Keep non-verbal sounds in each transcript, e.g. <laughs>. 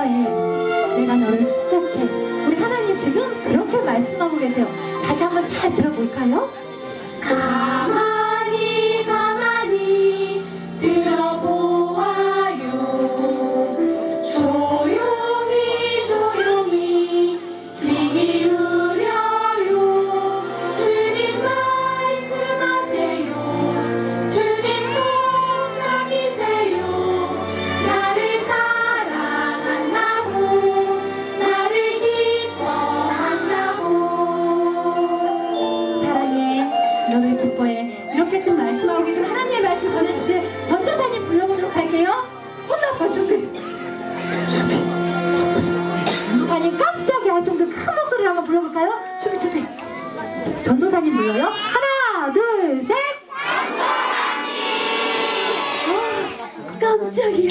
거예요. 내가 너를 축복해. 우리 하나님 지금 그렇게 말씀하고 계세요. 다시 한번 잘 들어볼까요?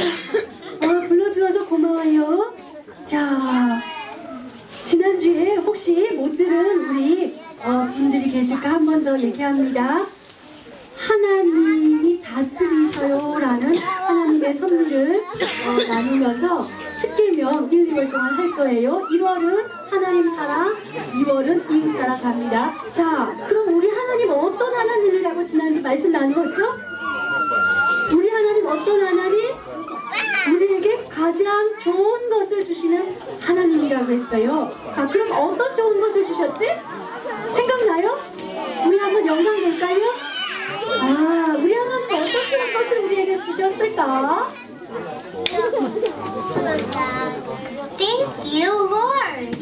아, 불러주셔서 고마워요 자 지난주에 혹시 못 들은 우리 어, 분들이 계실까 한 번 더 얘기합니다. 하나님이 다스리셔요라는 하나님의 선물을 어, 나누면서 10개명 1, 2월 동안 할 거예요. 1월은 하나님 사랑, 2월은 이웃 사랑 갑니다. 자, 그럼 우리 하나님 어떤 하나님이라고 지난주 말씀 나누었죠? 우리 하나님 어떤 하나님? 우리에게 가장 좋은 것을 주시는 하나님이라고 했어요. 자, 그럼 어떤 좋은 것을 주셨지? 생각나요? 우리 한번 영상 볼까요? 아, 우리 하나님 어떤 좋은 것을 우리에게 주셨을까? Thank you, Lord.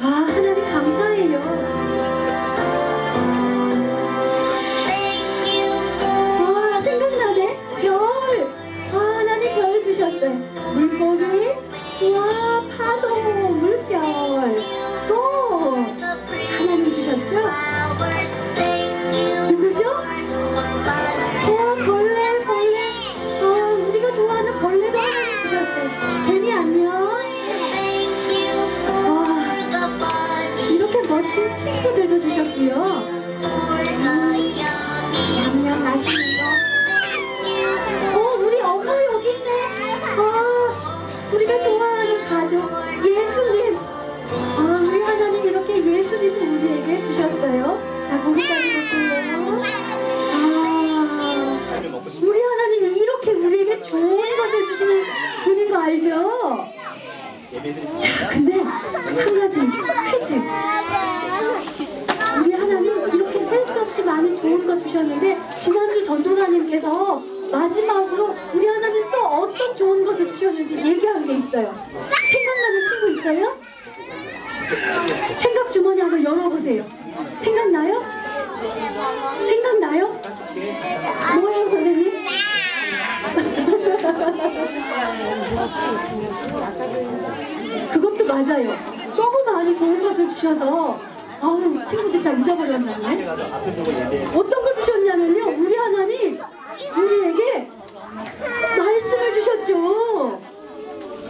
아, 하나님 감사 친구들도 주셨고요. 생각 주머니 한번 열어보세요. 생각나요? 생각나요? 뭐예요, 선생님? <laughs> 그것도 맞아요. 많이 좋은 것을 주셔서 아우 친구들 다 주셨냐면요. 우리 하나님 우리에게 말씀을 주셨죠.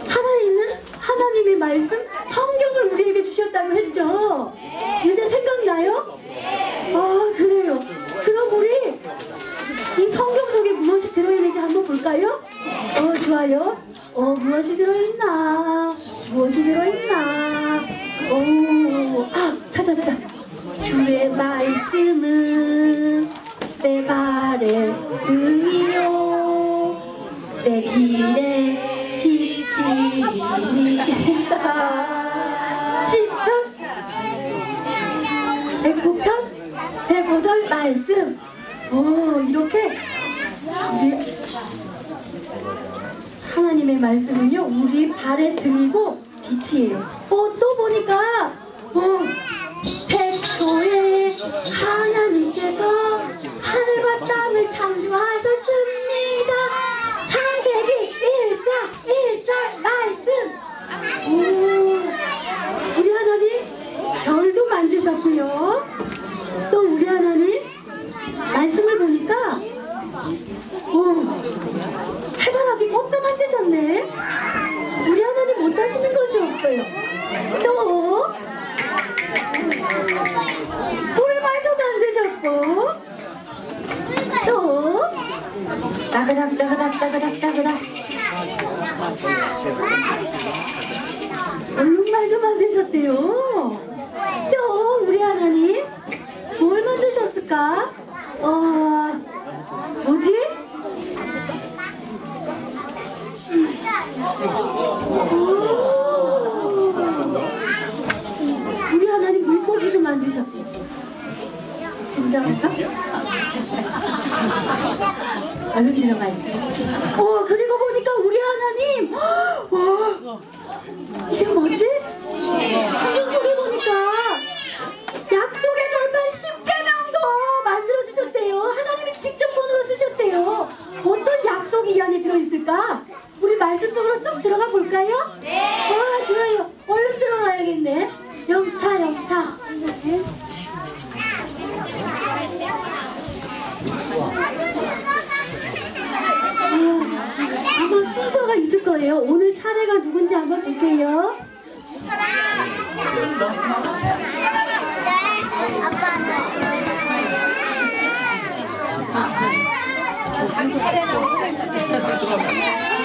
살아있는 하나님의 말씀 성경을 우리에게 주셨다고 했죠. 이제 생각나요? 아 그래요. 그럼 우리 이 성경 속에 무엇이 들어있는지 한번 볼까요? 어 좋아요. 어 무엇이 들어있나? 무엇이 들어있나? 오아 찾았다. 주의 말씀은 내 발에 등이요 내 길에 빛이니이다. 시편 109편 105절 말씀. 오 이렇게 우리 하나님의 말씀은요 우리 발의 등이고 빛이에요. 어, 또 보니까 어, 태초에 하나님께서 하늘과 땅을 창조하셨습니다. 창세기 1장 1절 말씀. 오, 우리 하나님 만드셨고요. 또 우리 하나님 말씀을 보니까 오, 해바라기 꽃도 만드셨네. 우리 하나님 못하시는 것이 없어요. 또 꿀말도 만드셨고 또 따그닥 따그닥 따그닥 따그닥 얼룩말도 만드셨대요. 또 우리 하나님 뭘 만드셨어요? 있을까? 어, 뭐지? 오! 우리 하나님 물고기도 만드셨대. 굉장할까? 얼른. 어, 그리고 보니까 우리 하나님, 와, 이게 뭐지? 무슨 소리 보니까 약속의 돌판 10개명도 만들어주셨대요. 하나님이 직접 손으로 쓰셨대요. 어떤 약속이 이 안에 들어있을까? 우리 말씀 속으로 쏙 들어가 볼까요? 네. 와, 좋아요. 얼른 들어가야겠네. 영차, 영차. 네. 아, 아마 순서가 있을 거예요. 오늘 차례가 누군지 한번 볼게요. 아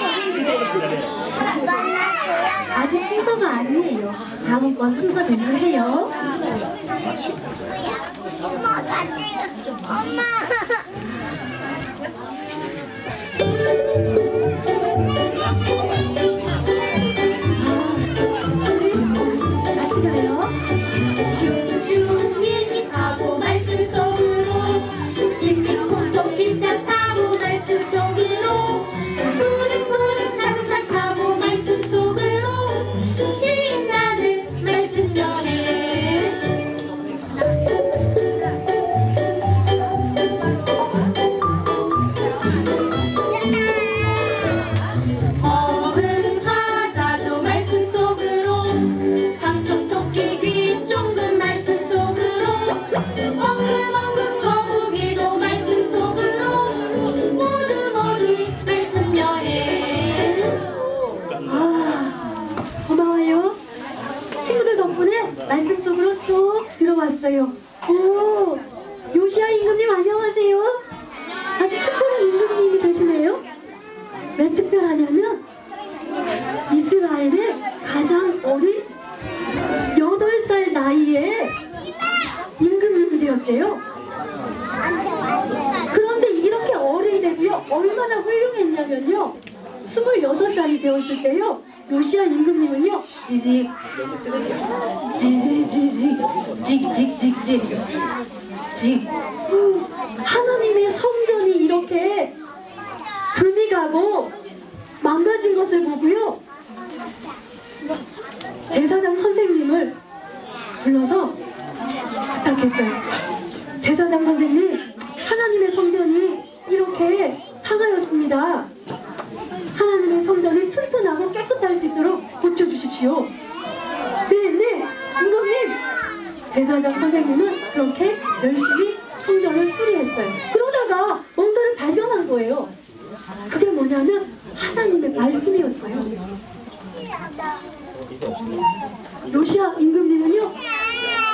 직 순서가 아니에요. 다음 건 순서 해요. 엄마. 같이 때요. 요시아 임금님은요. 지직, 지직 지직, 직직직직, 직. 하나님의 성전이 이렇게 금이 가고 망가진 것을 보고요. 제사장 선생님을 불러서 부탁했어요. 제사장 선생님, 하나님의 성전이 이렇게 상하였습니다. 하나님의 성전이 튼튼하고 깨끗할 수 있도록 고쳐주십시오. 네, 네, 임금님. 제사장 선생님은 그렇게 열심히 성전을 수리했어요. 그러다가 뭔가를 발견한 거예요. 그게 뭐냐면 하나님의 말씀이었어요. 요시아 임금님은요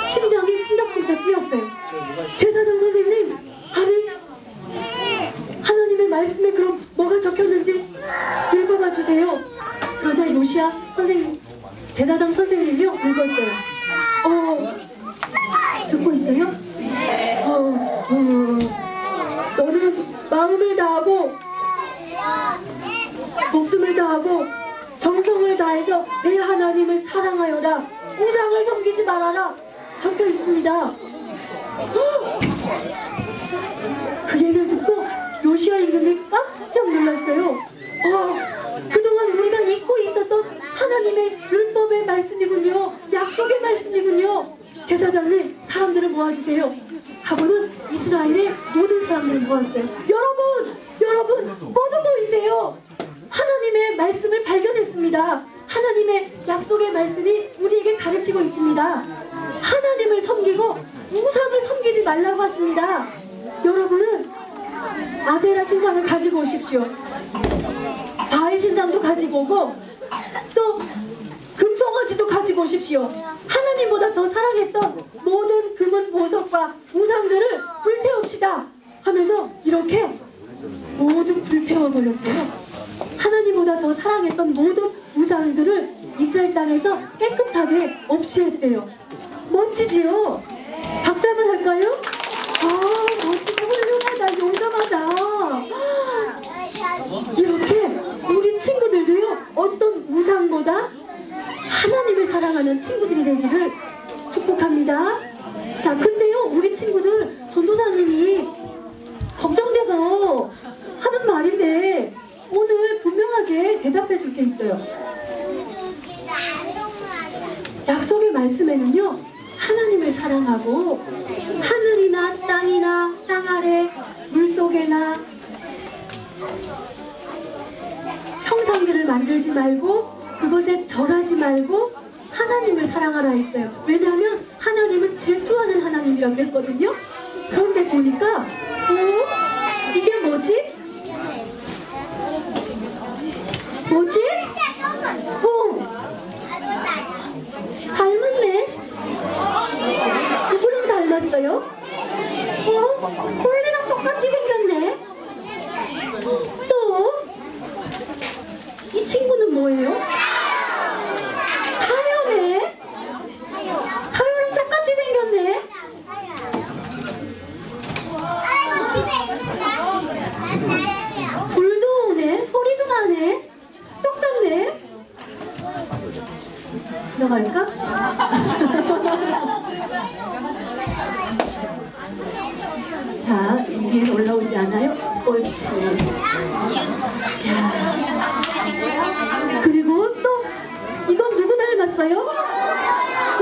심장이 쿵닥쿵닥 뛰었어요. 제사장 선생님, 아니 하나님의 말씀에 그럼 뭐가 적혔는지 읽어봐 주세요. 그러자 요시아 선생님, 제사장 선생님이요 읽었어요. 어, 듣고 있어요? 어, 어, 너는 마음을 다하고 목숨을 다하고 정성을 다해서 내 하나님을 사랑하여라 우상을 섬기지 말아라 적혀 있습니다 헉! 그 얘기를 듣고 요시아 임금이 깜짝 놀랐어요 어, 그동안 우리가 잊고 있었던 하나님의 율법의 말씀이군요 약속의 말씀이군요 제사장님 사람들을 모아주세요 하고는 이스라엘의 모든 사람들을 모았어요 여러분 여러분 모두 모이세요 하나님의 말씀을 발견했습니다. 하나님의 약속의 말씀이 우리에게 가르치고 있습니다. 하나님을 섬기고 우상을 섬기지 말라고 하십니다. 여러분은 아세라 신상을 가지고 오십시오. 바알 신상도 가지고 오고 또 금송아지도 가지고 오십시오. 하나님보다 더 사랑했던 모든 금은 보석과 우상들을 불태웁시다 하면서 이렇게 모두 불태워버렸대요. 하나님보다 더 사랑했던 모든 우상들을 이스라엘 땅에서 깨끗하게 없이 했대요. 멋지지요? 박수 한번 할까요? 아, 멋지다, 훌륭하다, 용감하다. 이렇게 우리 친구들도요, 어떤 우상보다 하나님을 사랑하는 친구들이 되기를 축복합니다. 자, 근데요, 우리 친구들 전도사님이 걱정돼서 하는 말인데 오늘 분명하게 대답해 줄 게 있어요. 약속의 말씀에는요, 하나님을 사랑하고 하늘이나 땅이나 땅 아래 물 속에나 형상들을 만들지 말고 그것에 절하지 말고 하나님을 사랑하라 했어요. 왜냐하면 하나님은 질투하는 하나님이라고 했거든요. 그런데 보니까 어? 이게 뭐지? 뭐지? 어? 닮았네. 누구랑 닮았어요? 어? 홀리랑 똑같이 생겼네. 또? 이 친구는 뭐예요? 타요네. 타요랑 똑같이 생겼네. 불도 오네. 나네. 똑같네. 들어갈까? <laughs> 자, 위에 올라오지 않아요? 옳지. 자. 그리고 또, 이건 누구 닮았어요? 그,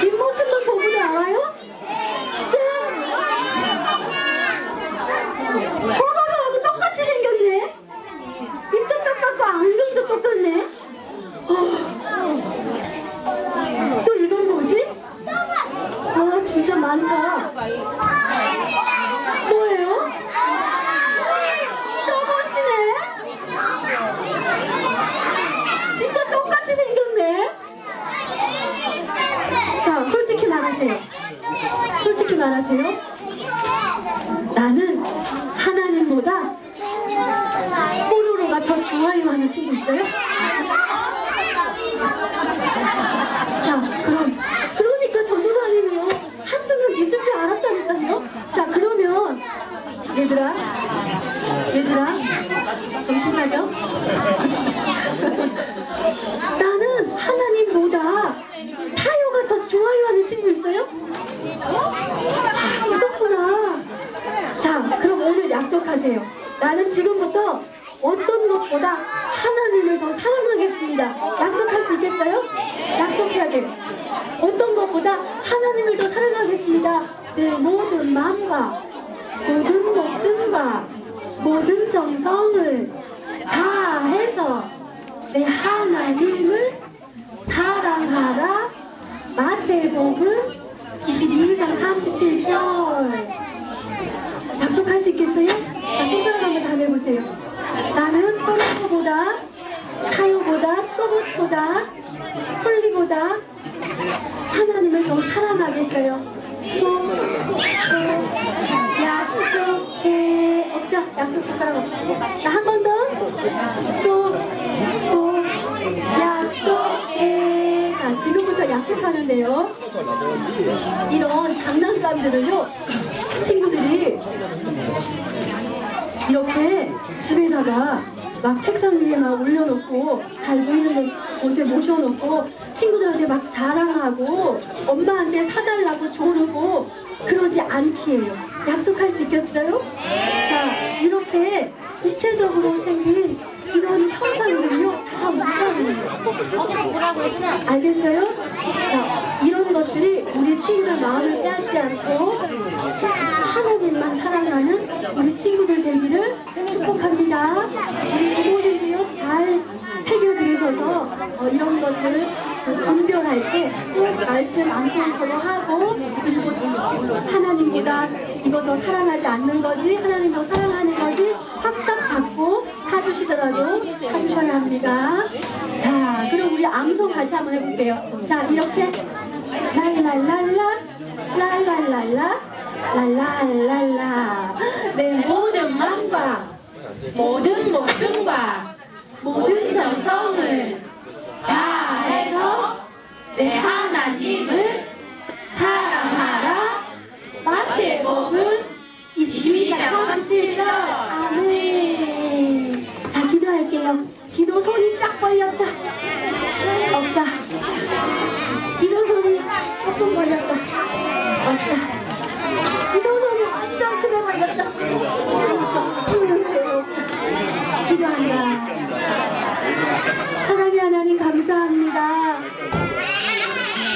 뒷모습만 보고 나와요? 호로로하고 똑같이 생겼네. 입도 똑같고 안경도 똑같네. 어. 또 이건 뭐지? 아 진짜 많다. 뭐예요? 또봇이네. 진짜 똑같이 생겼네. 자 솔직히 말하세요. 솔직히 말하세요. 나는 하나님보다 좋아요 하는 친구 있어요? 자, 그럼 그러니까 전도사님이요 한두 명 있을 줄 알았다니까요. 자, 그러면 얘들아, 얘들아, 정신 차려. 나는 하나님보다 타요가 더 좋아요 하는 친구 있어요? 있었구나. 자, 그럼 오늘 약속하세요. 나는 지금부터 어떤 것보다 하나님을 더 사랑하겠습니다. 약속할 수 있겠어요? 약속해야 돼. 어떤 것보다 하나님을 더 사랑하겠습니다. 내 모든 마음과 모든 목숨과 모든 정성을 다해서 내 하나님을 사랑하라. 마태복음 22장 37절. 약속할 수 있겠어요? 자, 손가락 한번 다 내보세요. 나는 또르토보다, 타요보다, 또봇보다, 폴리보다 하나님을 더 사랑하겠어요. 약속해. 없다. 약속 손가락 없다. 자, 한번 더. 또, 또, 약속해. 자, 지금부터 약속하는데요. 이런 장난감들을요, 친구들이 이렇게 집에다가 막 책상 위에 막 올려놓고 잘 보이는 곳에 모셔놓고 친구들한테 막 자랑하고 엄마한테 사달라고 조르고 그러지 않기예요. 약속할 수 있겠어요? 자, 이렇게 구체적으로 생긴 이런 형상들은요 다 무상이에요. 알겠어요? 자, 이런 것들이 우리 친구들 마음을 빼앗지 않고 하나님만 사랑하는 우리 친구들 되기를 축복합니다. 우리 부모님도요 잘 새겨들으셔서 어, 이런 것을 좀 분별할 때 꼭 말씀 암송으로 하고 그리고 하나님보다 이거 더 사랑하지 않는 거지 하나님 더 사랑하는 거지 확답 받고 사주시더라도 사주셔야 합니다. 자 그럼 우리 암송 같이 한번 해볼게요. 자 이렇게 랄랄랄라 랄랄랄라 랄랄랄라. 내 모든 마음과 모든 목숨과 모든 정성을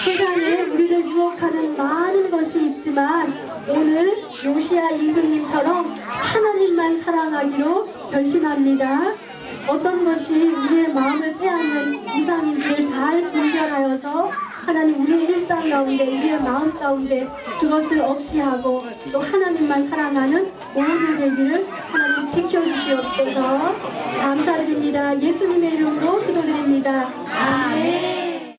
세상에 우리를 유혹하는 많은 것이 있지만 오늘 요시아 임금님처럼 하나님만 사랑하기로 결심합니다. 어떤 것이 우리의 마음을 빼앗는 이상인지를 잘 분별하여서 하나님 우리의 일상 가운데 우리의 마음 가운데 그것을 없이 하고 또 하나님만 사랑하는 모두 되기를 하나님 지켜주시옵소서 감사드립니다. 예수님의 이름으로 기도드립니다. 아멘.